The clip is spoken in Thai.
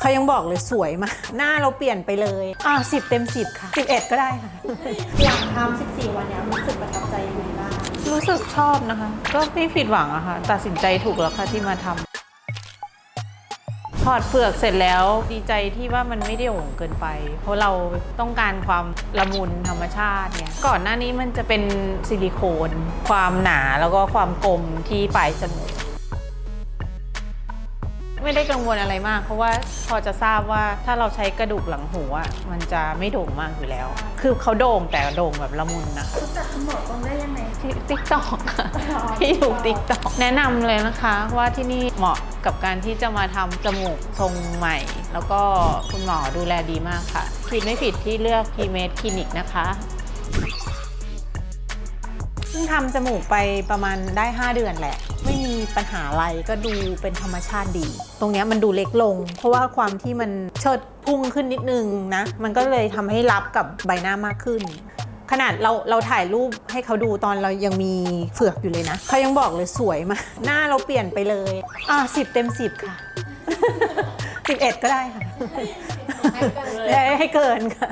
เขายังบอกเลยสวยมาก หน้าเราเปลี่ยนไปเลย อ่าสิบเต็มสิบค่ะสิบเอ็ดก็ได้ค่ะหลังทำ14 วันเนี้ยรู้สึกประทับใจยังไงบ้างรู้สึกชอบนะคะ ก็ไม่ผิดหวังอะค่ะ ตัดสินใจถูกแล้วค่ะที่มาทำถอดเปลือกเสร็จแล้วดีใจที่ว่ามันไม่ได้โหงเกินไป เพราะเราต้องการความละมุนธรรมชาติเนี่ยก่อนหน้านี้มันจะเป็นซิลิโคน ความหนาแล้วก็ความกลมที่ปลายจมูก ไม่ได้กังวลอะไรมาก เพราะว่าพอจะทราบว่าถ้าเราใช้กระดูกหลังหูอะมันจะไม่โด่งมากอยู่แล้ว คือเขาโด่งแต่โด่งแบบละมุนนะคะ รู้จักคุณหมอตรงได้ยังไงที่ติ๊กตอกค่ะอ๋อที่อยู่ติ๊กตอกแนะนำเลยนะคะว่าที่นี่เหมาะกับการที่จะมาทำจมูกทรงใหม่ แล้วก็คุณหมอดูแลดีมากค่ะผิดไม่ผิดที่เลือกพีเมดคลินิกนะคะเพิ่งทำจมูกไปประมาณได้ 5 เดือนแหละไม่มี ปัญหาอะไรก็ดูเป็นธรรมชาติดี ตรงเนี้ยมันดูเล็กลง เพราะว่าความที่มันเชิดพุ่งขึ้นนิดนึงนะ มันก็เลยทำให้รับกับใบหน้ามากขึ้น ขนาดเราเราถ่ายรูปให้เขาดูตอนเรายังมีเฟือกอยู่เลยนะเขายังบอกเลยสวยมากหน้าเราเปลี่ยนไปเลยอ่าสิบเต็มสิบค่ะสิบเอ็ดก็ได้ค่ะให้เกินค่ะ